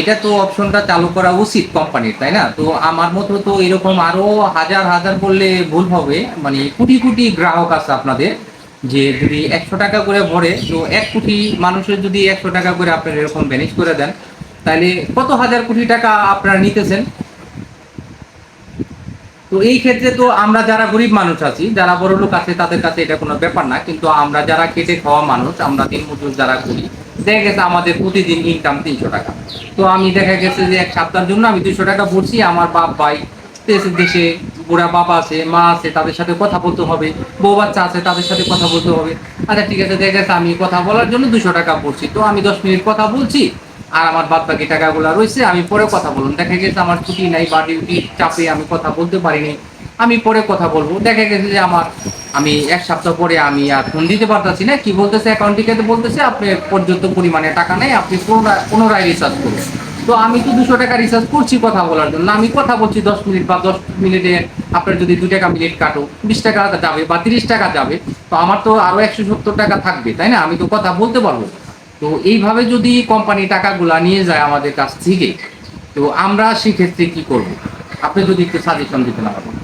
এটা তো অপশনটা চালু করা উচিত কোম্পানির তাই না? তো আমার মতো তো এরকম আরও হাজার হাজার বললে ভুল হবে। মানে কোটি কোটি গ্রাহক আছে আপনাদের, যে যদি একশো টাকা করে ভরে, তো এক কোটি মানুষের যদি একশো টাকা করে আপনার এরকম ম্যানেজ করে দেন, তাহলে কত হাজার কোটি টাকা আপনারা নিতেছেন? তো এই ক্ষেত্রে তো আমরা যারা গরিব মানুষ আছি, যারা বড় লোক আছে, তাদের কাছে এটা কোনো ব্যাপার না। কিন্তু আমরা যারা খেটে খাওয়া মানুষ, আমরা দিন মজুর যারা করি দেখা গেছে আমাদের প্রতিদিন ইনকাম তিনশো টাকা। তো আমি দেখা গেছে যে এক সপ্তাহের জন্য আমি দুশো টাকা ভরছি, আমার বাপ ভাই দেশে বুড়া বাবা আছে, মা আছে, তাদের সাথে কথা বলতে হবে, বউ বাচ্চা আছে, তাদের সাথে কথা বলতে হবে। আচ্ছা ঠিক আছে, দেখা গেছে আমি কথা বলার জন্য দুশো টাকা পড়ছি তো আমি দশ মিনিট কথা বলছি, আর আমার বাদ বাকি টাকাগুলো রয়েছে, আমি পরে কথা বলুন দেখা গেছে আমার ছুটি নাই, বা ডিউটি চাপে আমি কথা বলতে পারিনি, আমি পরে কথা বলব। দেখা গেছে যে আমার আমি এক সপ্তাহ পরে আমি আর ফোন দিতে পারতেছি না। কি বলতেছে? অ্যাকাউন্ট থেকে বলতেছে, আপনি পর্যাপ্ত পরিমাণে টাকা নেই, আপনি পুনরায় রিচার্জ করুন। তো আমি তো দুশো টাকা রিচার্জ করছি কথা বলার জন্য। আমি কথা বলছি দশ মিনিট বা দশ মিনিটে আপনার যদি দু টাকা মিনিট কাটো, বিশ টাকা যাবে বা তিরিশ টাকা যাবে, তো আমার তো আরও একশো সত্তর টাকা থাকবে, তাই না? আমি তো কথা বলতে পারব। তো এইভাবে যদি কোম্পানি টাকাগুলা নিয়ে যায় আমাদের কাছ থেকে, তো আমরা সেক্ষেত্রে কি করব? আপনি যদি একটু সাজেশন দিতে না পারেন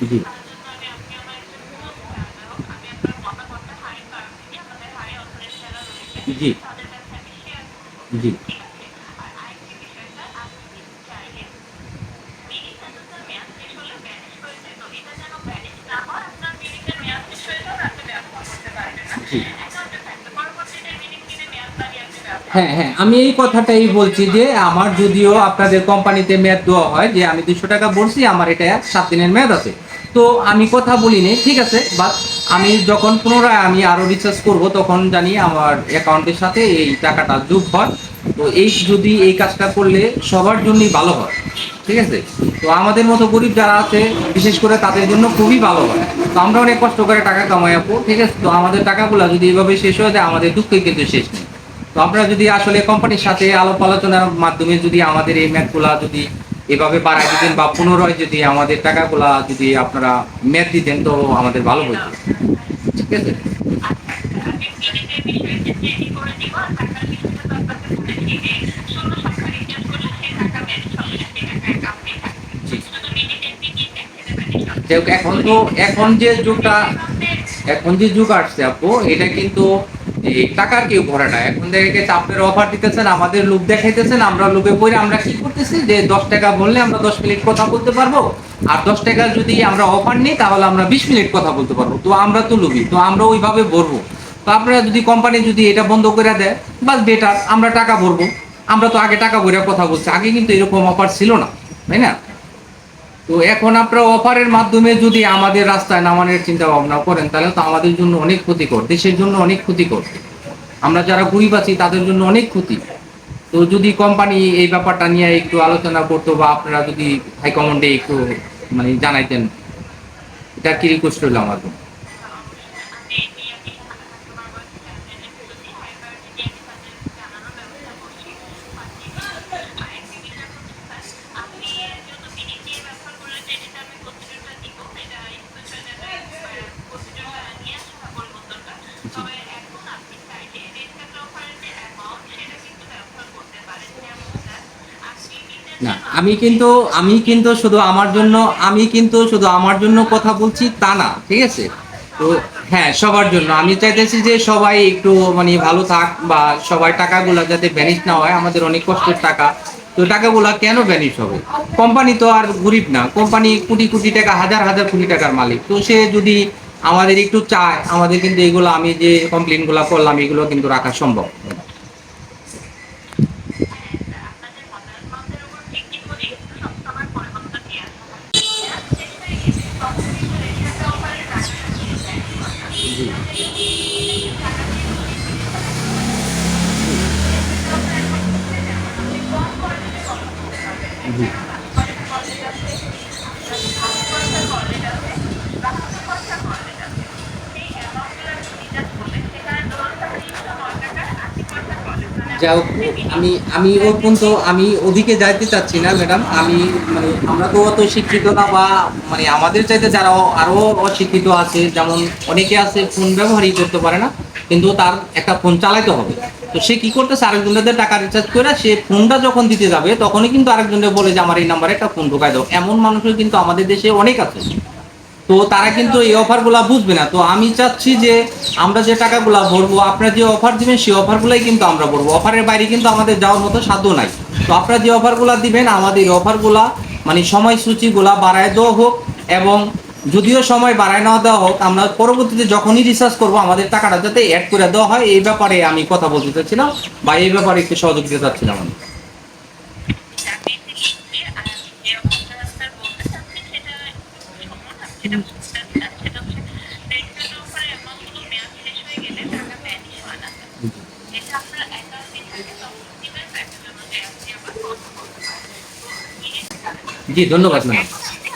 জি। জি। জি। হ্যাঁ হ্যাঁ আমি এই কথাটাই বলছি যে আমার যদিও আপনাদের কোম্পানিতে মেয়াদ দেওয়া হয় যে আমি দুশো টাকা বলছি আমার এটা সাত দিনের মেয়াদ আছে। তো আমি কথা বলিনি, ঠিক আছে বাট আমি যখন পুনরায় আমি আরও রিচার্জ করব, তখন জানি আমার অ্যাকাউন্টের সাথে এই টাকাটা যোগ হয়। তো এই যদি এই কাজটা করলে সবার জন্যই ভালো হয়, ঠিক আছে? তো আমাদের মতো গরিব যারা আছে, বিশেষ করে তাদের জন্য খুবই ভালো হয়। তো আমরা অনেক কষ্ট করে টাকা কামাই আপু, ঠিক আছে? তো আমাদের টাকাগুলো যদি এভাবে শেষ হয়ে যায়, আমাদের দুঃখে কিন্তু শেষ নেই। তো যদি আসলে কোম্পানির সাথে আলাপ আলোচনার মাধ্যমে যদি আমাদের এই ম্যাথগুলা যদি এভাবে বাড়াই দিতেন বা পুনরায় যদি আমাদের টাকাগুলা যদি আপনারা ম্যাথ দিতেন, তো আমাদের ভালো হতো ঠিক আছে? এখন তো, এখন যে যুগটা, এখন যে যুগ আসছে আপু, এটা কিন্তু টাকার কেউ ভরে না। এখন গেছে আপনার অফার দিতেছেন, আমাদের লোক দেখাইতেছেন, আমরা লোকে পড়ে আমরা কি করতেছি যে দশ টাকা বললে আমরা দশ মিনিট কথা বলতে পারব, আর দশ টাকা যদি আমরা অফার নিই তাহলে আমরা বিশ মিনিট কথা বলতে পারব। তো আমরা তো লোভী তো আমরা ওইভাবে ভরবো। তো আপনারা যদি কোম্পানি যদি এটা বন্ধ করে দেয়, বাস বেটার আমরা টাকা ভরবো। আমরা তো আগে টাকা ভরে কথা বলছি, আগে কিন্তু এরকম অফার ছিল না, তাই না? তো এখন আপনারা অফারের মাধ্যমে যদি আমাদের রাস্তায় নামানোর চিন্তা ভাবনা করেন, তাহলে তো আমাদের জন্য অনেক ক্ষতিকর, দেশের জন্য অনেক ক্ষতিকর। আমরা যারা গরিব আছি, তাদের জন্য অনেক ক্ষতি। তো যদি কোম্পানি এই ব্যাপারটা নিয়ে একটু আলোচনা করতো বা আপনারা যদি হাইকমান্ডে একটু মানে জানাইতেন, এটা কি রিকোয়েস্ট হইল আমার জন্য। না, আমি কিন্তু আমি কিন্তু শুধু আমার জন্য, আমি কিন্তু শুধু আমার জন্য কথা বলছি তা না, ঠিক আছে? তো হ্যাঁ সবার জন্য। আমি চাইতেছি যে সবাই একটু মানে ভালো থাক বা সবাই টাকাগুলো যাতে ভ্যানিশ না হয়, আমাদের অনেক কষ্টের টাকা। তো টাকাগুলো কেন ভ্যানিশ হবে? কোম্পানি তো আর গরিব না। কোম্পানি কোটি কোটি টাকা, হাজার হাজার কোটি টাকার মালিক। তো সে যদি আমাদের একটু চায়, আমাদের কিন্তু এগুলো, আমি যে কমপ্লেনগুলো করলাম, এগুলো কিন্তু রাখা সম্ভব। আমি আমি ওর পর্যন্ত, আমি ওদিকে যাইতে চাচ্ছি না ম্যাডাম আমি মানে আমরা তো অত শিক্ষিত না বা মানে আমাদের চাইতে যারা আরও অশিক্ষিত আছে, যেমন অনেকে আছে, ফোন ব্যবহারই করতে পারে না, কিন্তু তার একটা ফোন চালাইতে হবে। তো সে কি করতেছে? আরেকজনদের টাকা রিচার্জ করে সে ফোনটা যখন দিতে যাবে, তখনই কিন্তু আরেকজনের বলে যে, আমার এই নাম্বারে একটা ফোন ঢোকাই দাও। এমন মানুষও কিন্তু আমাদের দেশে অনেক আছে। তো তারা কিন্তু এই অফারগুলো বুঝবে না। তো আমি চাচ্ছি যে, আমরা যে টাকাগুলো ভরবো, আপনারা যে অফার দিবেন, সেই অফারগুলোই কিন্তু আমরা ভরবো। অফারের বাইরে কিন্তু আমাদের যাওয়ার মতো সাধ্য নাই। তো আপনারা যে অফারগুলো দিবেন, আমাদের এই অফারগুলা মানে সময়সূচিগুলা বাড়ায় দেওয়া হোক এবং যদিও সময় বাড়ায় না দেওয়া হোক, আমরা পরবর্তীতে যখনই রিসার্চ করব, আমাদের টাকাটা যাতে অ্যাড করে দেওয়া হয়, এই ব্যাপারে আমি কথা বলতে চাচ্ছিলাম বা এই ব্যাপারে একটু সহযোগিতা চাচ্ছিলাম আমি। জি, ধন্যবাদ ম্যাডাম।